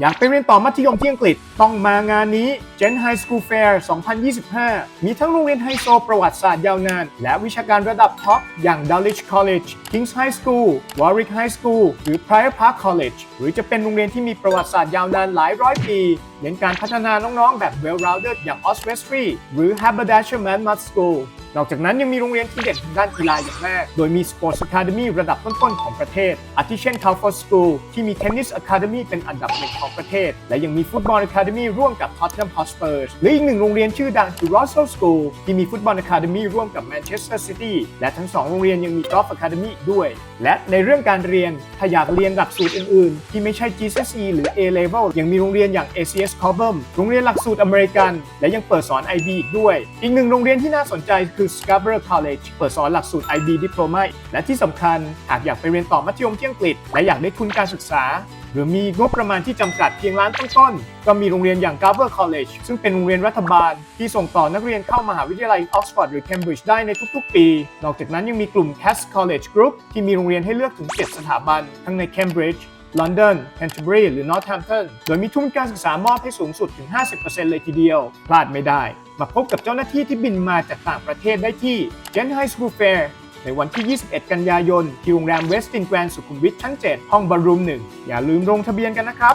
อยากไปเรียนต่อมัธยมที่อังกฤษต้องมางานนี้ Gen High School Fair 2025 มีทั้งโรงเรียนไฮโซประวัติศาสตร์ยาวนาน และวิชาการระดับท็อป อย่าง Dulwich College King's High School Warwick High School หรือ Prior Park College หรือจะเป็นโรงเรียนที่มีประวัติศาสตร์ยาวนานหลายร้อยปี เน้นการพัฒนาน้องๆ แบบ well-rounded อย่าง Oswestry หรือ Haberdasher Manmouth School นอกจากนั้นยังมีโรงเรียนที่เด่นทางด้านกีฬาอย่างแรก โดยมี Sports Academy ระดับต้นๆของประเทศ อาทิเช่น Calford School ที่มี Tennis Academy เป็นอันดับหนึ่งของประเทศ และยังมี Football Academy ร่วมกับ Tottenham Hotspur และอีกหนึ่งโรงเรียนชื่อดังคือ Russell School ที่มี Football Academy ร่วมกับ Manchester City และทั้งสองโรงเรียนยังมี Golf Academy อีด้วย และในเรื่องการเรียนถ้าอยากเรียนหลักสูตรอื่นๆ ที่ไม่ใช่ GCSE หรือ A Level ยังมีโรงเรียนอย่าง ACS Cobham โรงเรียนหลักสูตรอเมริกัน และยังเปิดสอน IB อีกด้วย อีกหนึ่งโรงเรียนที่น่าสนใจคือ Scarborough College เปิดสอนหลักสูตร IB Diploma และที่สำคัญหากอยากไปเรียนต่อมัธยมที่อังกฤษ และอยากได้ทุนการศึกษา หรือมีงบประมาณที่จำกัดเพียงล้านต้นๆก็มีโรงเรียนอย่าง Garber College ซึ่งเป็นโรงเรียนรัฐบาล ที่ส่งต่อนักเรียนเข้ามหาวิทยาลัย Oxford หรือ Cambridge ได้ในทุกๆ ปี นอกจากนั้นยังมีกลุ่ม Cass College Group ที่มีโรงเรียนให้เลือกถึง 7 สถาบัน ทั้งใน Cambridge ลอนดอนแคนเทอร์เบรีหรือ Northampton โดยมีทุนการศึกษามอบให้สูงสุดถึง 50%เลยทีเดียว พลาดไม่ได้ มาพบกับเจ้าหน้าที่ที่บินมาจากต่างประเทศได้ที่ Gen High School Fair ในวันที่ 21 กันยายน ที่โรงแรมเวสตินแกรนสุขุมวิทชั้น 7 ห้องบารูม 1 อย่าลืมลงทะเบียนกันนะครับ